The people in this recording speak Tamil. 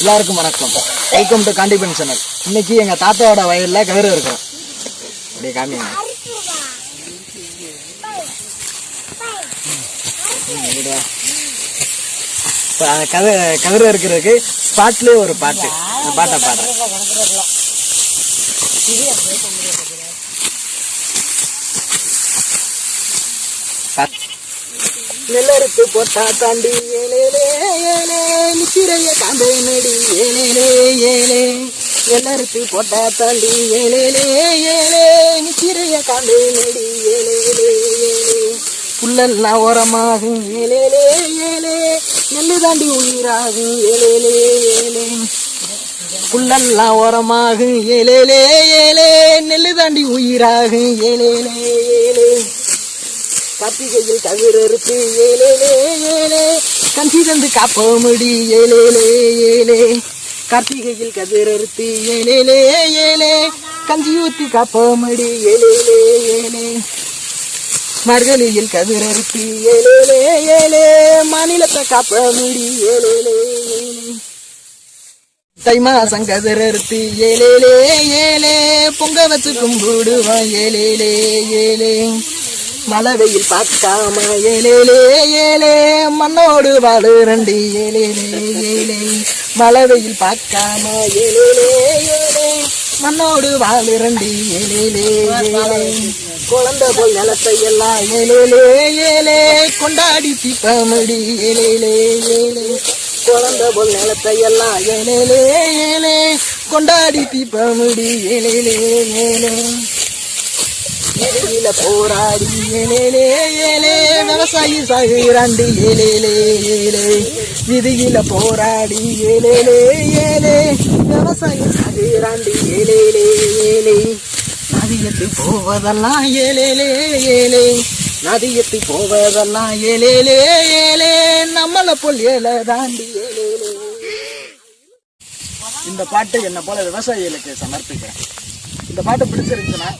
எல்லாருக்கும் வணக்கம். வெல்கம் டு காண்டிபன் சேனல் இன்னைக்கு எங்க தாத்தாவோட வயல்ல கயிறு இருக்கும். அப்படியே காமிங்க. கதை கதிர இருக்கிறதுக்கு பாட்டுலயே ஒரு பாட்டு. அந்த பாட்டை பாடுறேன். பாட்டு. நெல்லறுத்து போட்டா தாண்டி ஏலேலே நிச்சிறைய காம்பே நடி ஏலேலே ஏழே எல்லாருக்கு போட்டா தள்ளி ஏலேலே ஏழே நிச்சிறைய காம்பே நடி ஏலேலே ஏலே புல்லெல்லாம் ஓரமாகும் ஏலேலே ஏழே நெல்லு தாண்டி உயிராகும் ஏலேலே ஏழே புல்லெல்லாம் ஓரமாகும் ஏலேலே ஏழே நெல்லு தாண்டி உயிராகும் ஏலேலே ஏலே தவிர இருக்கு ஏலேலே ஏழே கஞ்சி தந்து காப்போமடி ஏலேலே ஏலே. கார்த்திகையில் கதிரறுத்து ஏலேலே ஏலே. கஞ்சி ஊத்தி காப்போமடி ஏலேலே ஏலே. மார்கழியில் கதிரறுத்து ஏலேலே ஏலே. மாநிலத்தை காப்போமடி ஏலேலே ஏலே. தை மாசம் கதிரறுத்து ஏலேலே ஏலே. பொங்க வச்சு கும்பிடுவான் ஏலேலே ஏலே. மழை வெயில் பார்க்காம ஏலேலே ஏலே மண்ணோடு வாடு ரெண்டு ஏலேலே ஏலே. மழை வெயில் பார்க்காம ஏலேலே ஏலே மண்ணோடு வாழு ரெண்டு ஏலேலே ஏலே. குழந்தை போல் நிலத்தை எல்லாம் ஏலேலே ஏலே கொண்டாடி தீப்பமடி ஏலேலே ஏலே குழந்தை போல் நிலத்தை எல்லாம் ஏலேலே ஏலே கொண்டாடி தீப்பமடி ஏலேலே ஏலே. எதிரில போராடி ஏலேலே ஏலே விவசாயி சாகுறாண்டி ஏலேலே ஏலே விதியில போராடி ஏலேலே ஏலே விவசாயி சாகுறாண்டி ஏலேலே ஏலே நதியத்து போவதெல்லாம் ஏலேலே ஏலே நதியத்து போவதெல்லாம் ஏலேலே ஏலே நம்மளை போல் ஏலே தாண்டி இந்த பாட்டு என்ன போல விவசாயிகளுக்கு சமர்ப்பிக்கிறேன். இந்த பாட்டு பிடிச்சிருந்துச்சுன்னா